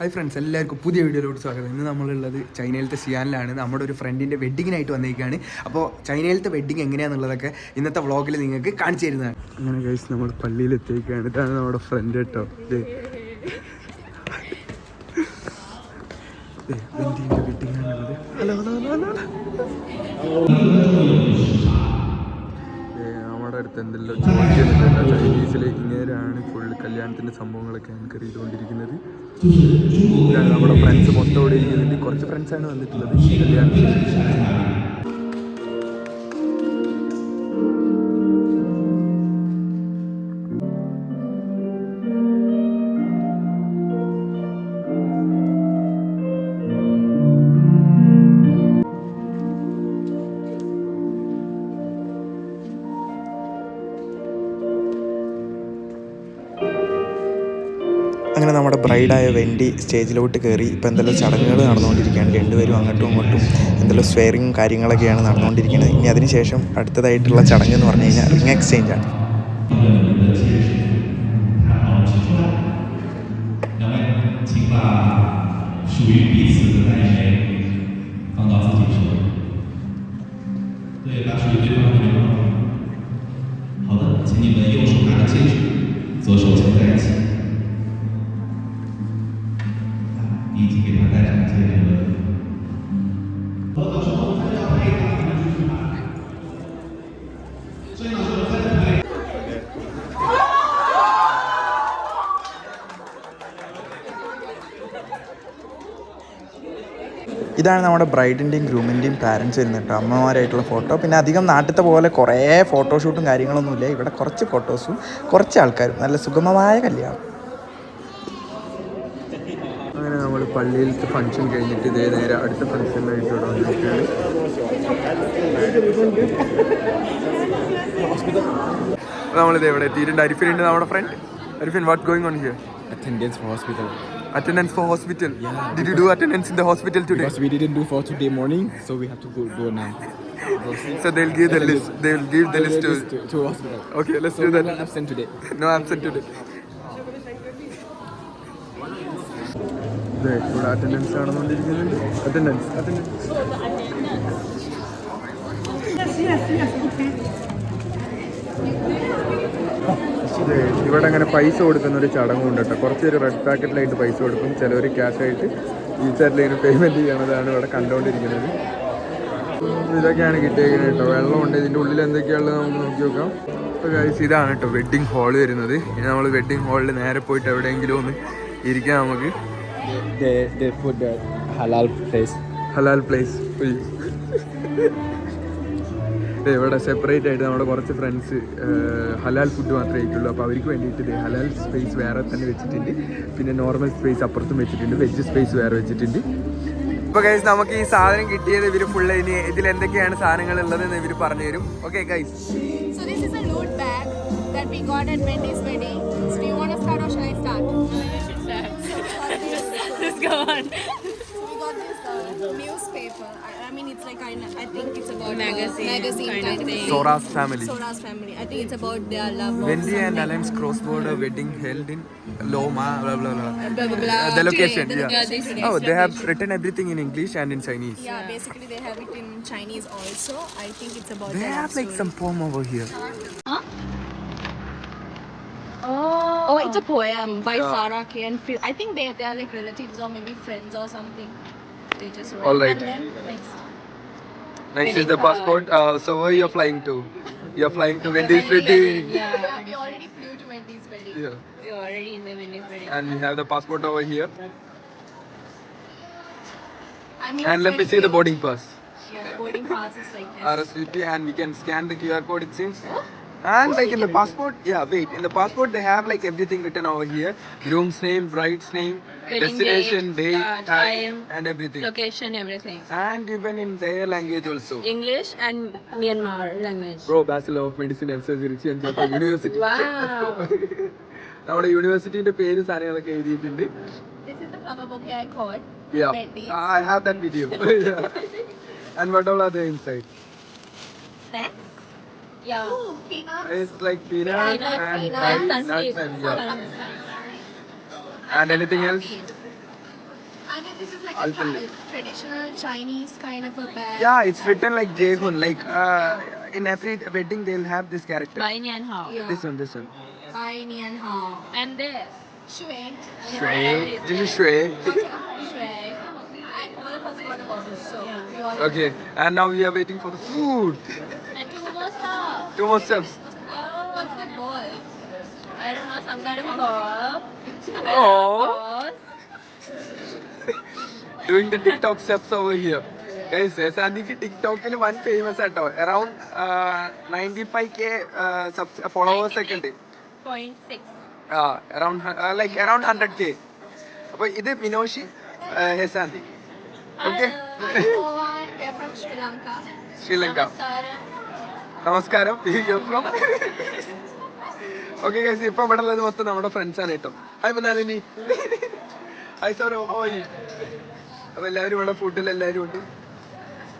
Hi friends എല്ലാവർക്കും പുതിയ വീഡിയോയിലോട്ട് സ്വാഗതം. ഇന്ന് നമ്മളുള്ളത് ചൈനയിലത്തെ സിയാനിലാണ്. നമ്മുടെ ഒരു ഫ്രണ്ടിന്റെ വെഡ്ഡിങ്ങിനായിട്ട് വന്നിരിക്കുകയാണ്. അപ്പോൾ ചൈനയിലത്തെ വെഡ്ഡിങ് എങ്ങനെയാണെന്നുള്ളതൊക്കെ ഇന്നത്തെ വ്ളോഗിൽ നിങ്ങൾക്ക് കാണിച്ചു തരുന്നതാണ്. അങ്ങനെ കഴിച്ച് നമ്മൾ പള്ളിയിൽ എത്തിയിരിക്കുകയാണ് ഇതാണ് നമ്മുടെ ഫ്രണ്ട് കേട്ടോ. വെന്റിന്റെ വെഡ്ഡിങ്ങാണുള്ളത് നമ്മുടെ അടുത്ത് എന്തെല്ലാം ചോദിക്കുന്നുണ്ട് ഇങ്ങനെയാണ് ഫുൾ കല്യാണത്തിന്റെ സംഭവങ്ങളൊക്കെ എനിക്ക് ചെയ്തുകൊണ്ടിരിക്കുന്നത് ഇതാണ് നമ്മുടെ ഫ്രണ്ട്സ് മൊത്തം ഇവിടെ ഇരിക്കുന്നുണ്ട് കുറച്ച് ഫ്രണ്ട്സാണ് വന്നിട്ടുള്ളത്. കല്യാണത്തിന് അങ്ങനെ നമ്മുടെ ബ്രൈഡായ വെൻഡി സ്റ്റേജിലോട്ട് കയറി ഇപ്പോൾ എന്തെല്ലാം ചടങ്ങുകൾ നടന്നുകൊണ്ടിരിക്കുകയാണ്. രണ്ടുപേരും അങ്ങോട്ടും ഇങ്ങോട്ടും എന്തെല്ലാം സ്വെയറിങ് കാര്യങ്ങളൊക്കെയാണ് നടന്നുകൊണ്ടിരിക്കുന്നത്. ഇനി അതിനുശേഷം അടുത്തതായിട്ടുള്ള ചടങ്ങ് എന്ന് പറഞ്ഞു കഴിഞ്ഞാൽ റിങ് എക്സ്ചേഞ്ച് ഇതാണ് നമ്മുടെ ബ്രൈഡിന്റെയും ഗ്രൂമിന്റെയും പാരൻസ് വരുന്നത് കേട്ടോ അമ്മമാരായിട്ടുള്ള ഫോട്ടോ പിന്നെ അധികം നാട്ടിലത്തെ പോലെ കുറേ ഫോട്ടോഷൂട്ടും കാര്യങ്ങളൊന്നുമില്ല ഇവിടെ കുറച്ച് ഫോട്ടോസും കുറച്ച് ആൾക്കാരും. നല്ല സുഗമമായ കല്യാണം. പള്ളിയിലത്തെ ഫംഗ്ഷൻ കഴിഞ്ഞിട്ട് ഇതേ നേരെ അടുത്ത ഫംഗ്ഷനിലായിട്ട് ഇവിടെ വന്നിരിക്കുകയാണ് നമ്മളിത് എവിടെ എത്തിയിട്ടുണ്ട് അരിഫിനുണ്ട് നമ്മുടെ friend Arifin what going on here attendance for hospital attendance for hospital did you do attendance in the hospital today because we didn't do for today morning, so we have to go do it now. So they'll give the list. They will give the list to. to, to hospital. Okay, let's So do we that. were absent today. No absent today. ഇവിടെ attendance കാണുന്നുകൊണ്ടിരിക്കുന്നുണ്ട് attendance attendance ഇവിടെ അങ്ങനെ പൈസ കൊടുക്കുന്ന ഒരു ചടങ്ങുണ്ട് കേട്ടോ. കുറച്ച് ഒരു റെഡ് പാക്കറ്റിലായിട്ട് പൈസ കൊടുക്കും. ചിലവർ ക്യാഷ് ആയിട്ട് ഈ സൈഡിലേക്ക് പേയ്മെന്റ് ചെയ്യണതാണ് ഇവിടെ കണ്ടുകൊണ്ടിരിക്കുന്നത് ഇതൊക്കെയാണ് കിട്ടിയേക്കുന്നത് കേട്ടോ. വെള്ളമുണ്ട്. ഇതിന്റെ ഉള്ളിൽ എന്തൊക്കെയാണുള്ളത് നമുക്ക് നോക്കി നോക്കാം. ഇപ്പോൾ ഗൈസ് ഇതാണ് കേട്ടോ വെഡ്ഡിങ് ഹാൾ വരുന്നത്. ഇനി നമ്മൾ വെഡ്ഡിങ് ഹാളിൽ നേരെ പോയിട്ട് എവിടെയെങ്കിലും ഒന്ന് ഇരിക്കാം നമുക്ക്. They, they, put the halal place. Halal place ഇവിടെ സെപ്പറേറ്റ് ആയിട്ട് നമ്മുടെ കുറച്ച് ഫ്രണ്ട്സ് ഹലാൽ ഫുഡ് മാത്രമേ ആയിട്ടുള്ളൂ അപ്പോൾ അവർക്ക് വേണ്ടിയിട്ട് ഹലാൽ സ്പേസ് വേറെ തന്നെ വെച്ചിട്ടുണ്ട്. പിന്നെ നോർമൽ സ്പേസ് അപ്പുറത്തും വെച്ചിട്ടുണ്ട്. വെജ് സ്പേസ് വേറെ വെച്ചിട്ടുണ്ട്. ഇപ്പോൾ ഗൈസ് നമുക്ക് ഈ സാധനം കിട്ടിയത് ഇവർ ഫുള്ള് ഇനി ഇതിൽ എന്തൊക്കെയാണ് സാധനങ്ങൾ ഉള്ളതെന്ന് ഇവർ പറഞ്ഞു തരും okay guys So this is a load bag that we got at Wendy's wedding. So do you want to start or shall I start? go on. we got this uh, newspaper. I, I mean, it's like I, I think it's about uh, magazine, magazine kind, of thing. Sora's family. Sora's family. I think it's about their love. Wendy and Alan's cross-border wedding held in Loma. Blah blah blah. blah, blah, blah. Uh, the location. Today, yeah. The. Oh, they have written everything in English and in Chinese. Yeah, basically they have it in Chinese also. I think it's about. They have like some poem over here. It's a poem by Yeah. Sarah K. and Phil. I think they they are like relatives or maybe friends or something. They just wrote. All right. And then next. Next is the passport. Uh, so where you're flying to? You're flying to Wendy's wedding. Yeah, we already flew to Wendy's wedding. Yeah. You're already in the Venice wedding. And we have the passport over here. I mean, And let me see the boarding pass. Yeah, boarding pass is like this. RSVP and we can scan the QR code it seems. And like in the passport, yeah, wait, in the passport they have like everything written over here. Groom's name, bride's name, Wedding destination, date, date, uh, time, time, and everything. Location, everything. And even in their language also. English and Myanmar language. Bro, Bachelor of Medicine and Surgery and Japan University. Wow. നമ്മുടെ യൂണിവേഴ്സിറ്റിന്റെ പേര് സാധനങ്ങളൊക്കെ എഴുതിയിട്ടുണ്ട് This is the cover book I got. Yeah, I have that video. yeah. And what all are there inside? Snacks. Yeah. Oh, peanuts. It's like peanut Peanut, and peanut, nuts, and nuts seeds. and yeah. And anything else? I think this is like Alpenlicht. a traditional Chinese kind of a bag. Yeah, it's written like Jehun. Like uh, in every wedding, they'll have this character. Bai Nian Hao. Yeah. This one, this one. Bai Nian Hao. And this. Shui. Shui. This is Shui. Shui. I all of us got a so we all Okay, and now we are waiting for the food. And two more stuff. Two more steps. Oh, what's the ball? I don't know, some kind of ball. Oh. Doing the TikTok steps over here. Guys, സാന്തിക്ക് ടിക്ടോക്കിൽ വൻ famous auto around ninety five K followers ഒക്കെ ഉണ്ട് Point six. Around like around hundred K അപ്പൊ ഇത് Minoshi Hesanthi okay Oh, we're from Sri Lanka. Sri Lanka Sarah. നമസ്കാരം. Okay guys ഇപ്പൊ ഇവിടെ ഉള്ളത് മൊത്തം നമ്മുടെ ഫ്രണ്ട്സ് ആണ് കേട്ടോ. ഹായ് ബനാലിനി ഹായ് സോറോ ഹോയ് അപ്പൊ എല്ലാവരും ഇവിടെ ഫുഡിൽ എല്ലാവരും ഉണ്ട്.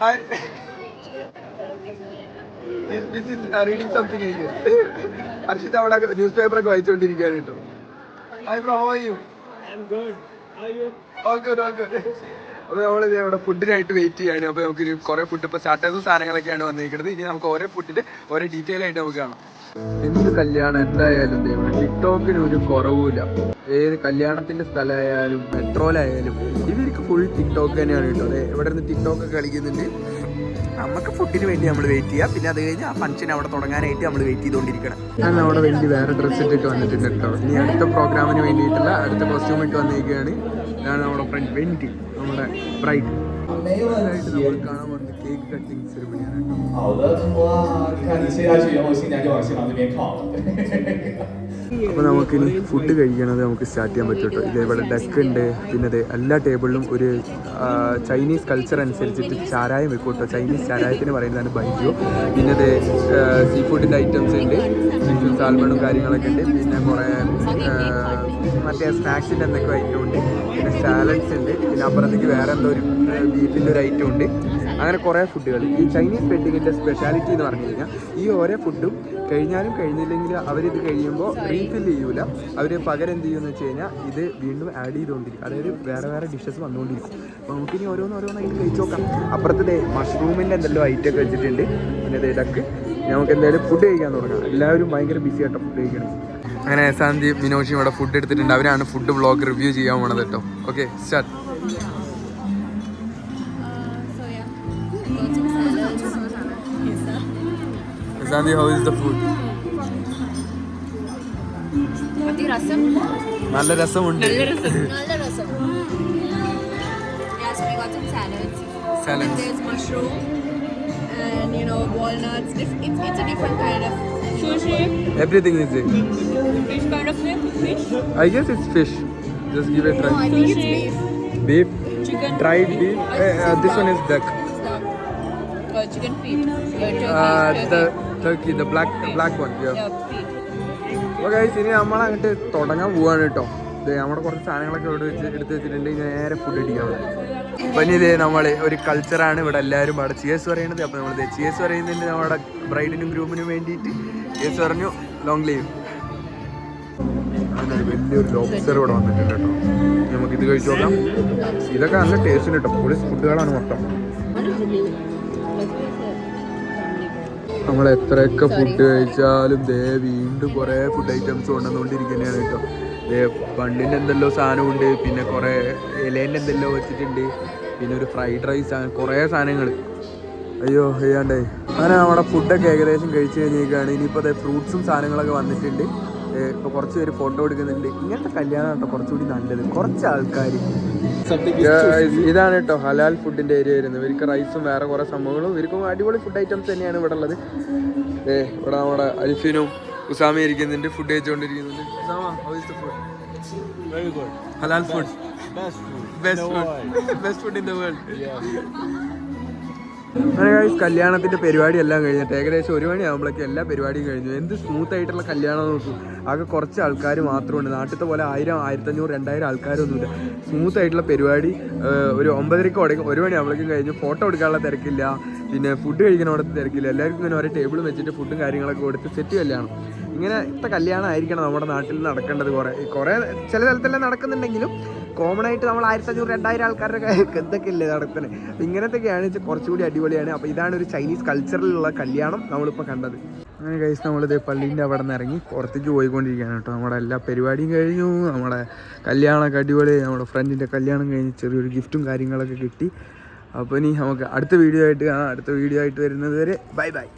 ഹായ് റീഡിങ് സംതിങ് ഹർഷിത് അവിടെ ന്യൂസ് പേപ്പർ ഒക്കെ വായിച്ചുകൊണ്ടിരിക്കുകയാണ് കേട്ടോ. Hi bro how you okay okay അപ്പൊ നമ്മൾ ഇവിടെ ഫുഡിനായിട്ട് വെയിറ്റ് ചെയ്യാണ്. അപ്പൊ നമുക്ക് കുറെ ഫുഡ് ഇപ്പൊ സ്റ്റാർട്ടേഴ്സ് സാധനങ്ങളൊക്കെയാണ് വന്നിരിക്കുന്നത്. ഇനി നമുക്ക് ഓരോ ഫുഡിന്റെ ഓരോ ഡീറ്റെയിൽ ആയിട്ട് നമുക്ക് കാണാം. എന്ത് കല്യാണം എന്തായാലും ടിക്ടോക്കിന് ഒരു കുറവുമില്ല. ഏത് കല്യാണത്തിന്റെ സ്ഥലമായാലും മെട്രോയിലായാലും ഇവർക്ക് ഫുൾ ടിക്ടോക്ക് തന്നെയാണ് കേട്ടോ. അതെ ഇവിടെ നിന്ന് ടിക്ടോക്ക് കളിക്കുന്നുണ്ട്. നമുക്ക് ഫുഡിന് വേണ്ടി നമ്മൾ വെയിറ്റ് ചെയ്യാം. പിന്നെ അത് കഴിഞ്ഞ് ആ ഫംഗ്ഷൻ അവിടെ തുടങ്ങാനായിട്ട് നമ്മൾ വെയിറ്റ് ചെയ്തുകൊണ്ടിരിക്കണം. ഞാൻ അവിടെ വേണ്ടി വേറെ ഡ്രസ്സ് ഇട്ടിട്ട് വന്നിട്ടുണ്ട് കേട്ടോ. ഇനി അടുത്ത പ്രോഗ്രാമിന് വേണ്ടിയിട്ടുള്ള അടുത്ത കോസ്റ്റ്യൂം ഇട്ട് വന്നിരിക്കുകയാണ്. ഇതാണ് നമ്മുടെ ഫ്രണ്ട് വെൻഡി നമ്മുടെ ബ്രൈറ്റ് നമ്മൾ കാണാൻ പോകുന്നത് കേക്ക് കട്ടിംഗ് സെറിമണിയാണ് കേട്ടോ അപ്പോൾ നമുക്കിനി ഫുഡ് കഴിക്കണത് നമുക്ക് സ്റ്റാർട്ട് ചെയ്യാൻ പറ്റും കേട്ടോ. ഇവിടെ ഡെസ്ക് ഉണ്ട് പിന്നെ അതെ എല്ലാ ടേബിളിലും ഒരു ചൈനീസ് കൾച്ചർ അനുസരിച്ചിട്ട് ചാരായം വെക്കും കേട്ടോ. ചൈനീസ് ചാരായത്തിന് പറയുന്നതാണ് ബൈജു. പിന്നെ അതെ സീ ഫുഡിന്റെ ഐറ്റംസ് ഉണ്ട്. സാൽമണും കാര്യങ്ങളൊക്കെ ഉണ്ട്. പിന്നെ കുറേ മറ്റേ സ്നാക്സിന്റെ എന്തൊക്കെ ഐറ്റം ഉണ്ട്. പിന്നെ സാലഡ്സ് ഉണ്ട്. പിന്നെ അപ്പുറത്തേക്ക് വേറെ എന്തോ ഒരു ബീഫിന്റെ ഒരു ഐറ്റം ഉണ്ട്. അങ്ങനെ കുറേ ഫുഡുകൾ ഈ ചൈനീസ് വെഡ്ഡിങ്ങിന്റെ സ്പെഷ്യാലിറ്റി എന്ന് പറഞ്ഞു കഴിഞ്ഞാൽ ഈ ഓരോ ഫുഡും കഴിഞ്ഞാലും കഴിഞ്ഞില്ലെങ്കിൽ അവരിത് കഴിയുമ്പോൾ റീഫിൽ ചെയ്യൂല. അവർ പകരം എന്ത് ചെയ്യുമെന്ന് വെച്ച് കഴിഞ്ഞാൽ ഇത് വീണ്ടും ആഡ് ചെയ്തുകൊണ്ടിരിക്കും. അതായത് വേറെ വേറെ ഡിഷസ് വന്നുകൊണ്ടിരിക്കും. അപ്പോൾ നമുക്കിനി ഓരോന്ന് ഓരോന്നായിട്ട് കഴിച്ച് നോക്കാം. അപ്പുറത്തെ മഷ്റൂമിന്റെ എന്തെല്ലാം ഐറ്റം ഒക്കെ വെച്ചിട്ടുണ്ട്. പിന്നെ ഇടയ്ക്ക് നമുക്ക് എന്തായാലും ഫുഡ് കഴിക്കാൻ തുടങ്ങാം. എല്ലാവരും ഭയങ്കര ബിസി ആയിട്ടോ ഫുഡ് കഴിക്കണം അങ്ങനെ സന്ദീപ് മിനോഷി ഇവിടെ ഫുഡ് എടുത്തിട്ടുണ്ട്. അവരാണ് ഫുഡ് ബ്ലോഗ് റിവ്യൂ ചെയ്യാൻ പോണത് കേട്ടോ. Okay start Sandy, how is the food? అది రసం నల్ల రసం ఉంది నల్ల రసం yes we got some salads salads there's mushroom and you know walnuts it's, it's a different kind of sushi everything is there fish kind fish i guess it's fish just give it a try no, i think it's beef beef chicken dried beef uh, this one is duck, duck. Uh, chicken feet uh, the turkey, the black black one. അപ്പോൾ guys ഇനി നമ്മൾ അങ്ങോട്ട് തുടങ്ങാൻ പോവാണ് കേട്ടോ ഇതേ നമ്മുടെ കുറച്ച് സാധനങ്ങളൊക്കെ ഇവിടെ വെച്ച് എടുത്ത് വെച്ചിട്ടുണ്ട്. നേരെ ഫുഡ് അടിക്കാൻ അപ്പം ഇനി ഇതേ നമ്മൾ ഒരു കൾച്ചറാണ് ഇവിടെ എല്ലാവരും അവിടെ. ചിയേഴ്സ് പറയുന്നത് അപ്പോൾ നമ്മൾ ചിയേഴ്സ് പറയുന്നുണ്ട് നമ്മുടെ ബ്രൈഡിനും ഗ്രൂമിനും വേണ്ടിയിട്ട്. ചിയേഴ്സ് പറഞ്ഞു. ലോങ് ലീവ് അങ്ങനെ വലിയൊരു ലോബ്സ്റ്റർ ഇവിടെ വന്നിട്ടുണ്ട് കേട്ടോ നമുക്ക് ഇത് കഴിച്ചു നോക്കാം. ഇതൊക്കെ നല്ല ടേസ്റ്റ് കേട്ടോ പൊളി ഫുഡുകളാണ് മൊത്തം. നമ്മൾ എത്രയൊക്കെ ഫുഡ് കഴിച്ചാലും ദേ വീണ്ടും കുറേ ഫുഡ് ഐറ്റംസ് കൊണ്ടുവന്നുകൊണ്ടിരിക്കുന്നതാണ് കേട്ടോ. ദേ ബണ്ണിന്റെ എന്തെല്ലോ സാധനമുണ്ട് പിന്നെ കുറേ ഇലേന്റെ എന്തെല്ലോ വെച്ചിട്ടുണ്ട് പിന്നെ ഒരു ഫ്രൈഡ് റൈസ് ആണ് കുറേ സാധനങ്ങൾ അയ്യോ ചെയ്യാണ്ടേ അങ്ങനെ നമ്മുടെ ഫുഡൊക്കെ ഏകദേശം കഴിച്ച് കഴിഞ്ഞേക്കാണ് ഇനിയിപ്പോൾ അതെ ഫ്രൂട്ട്സും സാധനങ്ങളൊക്കെ വന്നിട്ടുണ്ട്. ഇപ്പോൾ കുറച്ച് പേര് ഫോട്ടോ എടുക്കുന്നുണ്ട് ഇങ്ങനത്തെ കല്യാണം കേട്ടോ കുറച്ചുകൂടി നല്ലത്. കുറച്ച് ആൾക്കാർ ഇതാണ് കേട്ടോ ഹലാൽ ഫുഡിന്റെ ഏരിയ വരുന്നത് ഇവർക്ക് റൈസും വേറെ കുറെ സംഭവങ്ങളും. ഇവർക്കും അടിപൊളി ഫുഡ് ഐറ്റംസ് തന്നെയാണ് ഇവിടെ ഉള്ളത്. ഏ ഇവിടെ നമ്മുടെ അൽഫിനും ഉസാമ ഇരിക്കുന്നുണ്ട്. Food കഴിച്ചുകൊണ്ടിരിക്കുന്നുണ്ട് Usama best food. Best food. in the world. അങ്ങനെ guys, കല്യാണത്തിന്റെ പരിപാടി എല്ലാം കഴിഞ്ഞിട്ട് ഏകദേശം ഒരു മണിയാകുമ്പോഴേക്കും എല്ലാ പരിപാടിയും കഴിഞ്ഞു. എന്ത് സ്മൂത്ത് ആയിട്ടുള്ള കല്യാണം നോക്കും. ആകെ കുറച്ച് ആൾക്കാർ മാത്രമുണ്ട്. നാട്ടിലത്തെ പോലെ ആയിരം ആയിരത്തഞ്ഞൂറ് രണ്ടായിരം ആൾക്കാരൊന്നുമില്ല. സ്മൂത്ത് ആയിട്ടുള്ള പരിപാടി ഒരു ഒമ്പതരക്ക് തുടങ്ങി ഒരു മണിയാകുമ്പോഴേക്കും കഴിഞ്ഞു. ഫോട്ടോ എടുക്കാനുള്ള തിരക്കില്ല. പിന്നെ ഫുഡ് കഴിക്കണോടത്ത് തിരക്കില്ല. എല്ലാവർക്കും ഇങ്ങനെ ഓരോ ടേബിൾ വെച്ചിട്ട് ഫുഡും കാര്യങ്ങളൊക്കെ കൊടുത്ത് സെറ്റ് കല്യാണം. ഇങ്ങനെ ഇത്തെ കല്യാണം ആയിരിക്കണം നമ്മുടെ നാട്ടിൽ നടക്കേണ്ടത് കുറേ. കുറേ ചില സ്ഥലത്തെല്ലാം നടക്കുന്നുണ്ടെങ്കിലും കോമൺ ആയിട്ട് നമ്മൾ ആയിരത്തി അഞ്ഞൂറ് രണ്ടായിരം ആൾക്കാരുടെ ഇതൊക്കെ ഇല്ലേ നടക്കുന്നത് ഇങ്ങനത്തെയൊക്കെയാണ് വെച്ചാൽ കുറച്ചുകൂടി അടിപൊളിയാണ്. അപ്പോൾ ഇതാണ് ഒരു ചൈനീസ് കൾച്ചറിലുള്ള കല്യാണം നമ്മളിപ്പോൾ കണ്ടത്. അങ്ങനെ കഴിച്ച് നമ്മളിത് പള്ളീന്റെ അവിടെ നിന്ന് ഇറങ്ങി പുറത്തേക്ക് പോയിക്കൊണ്ടിരിക്കുകയാണ് കേട്ടോ. നമ്മുടെ എല്ലാ പരിപാടിയും കഴിഞ്ഞു. നമ്മുടെ കല്യാണമൊക്കെ അടിപൊളി. നമ്മുടെ ഫ്രണ്ടിന്റെ കല്യാണം കഴിഞ്ഞ് ചെറിയൊരു ഗിഫ്റ്റും കാര്യങ്ങളൊക്കെ കിട്ടി. അപ്പോൾ ഇനി നമുക്ക് അടുത്ത വീഡിയോ ആയിട്ട് കാണാം. അടുത്ത വീഡിയോ ആയിട്ട് വരുന്നത് വരെ ബൈ ബൈ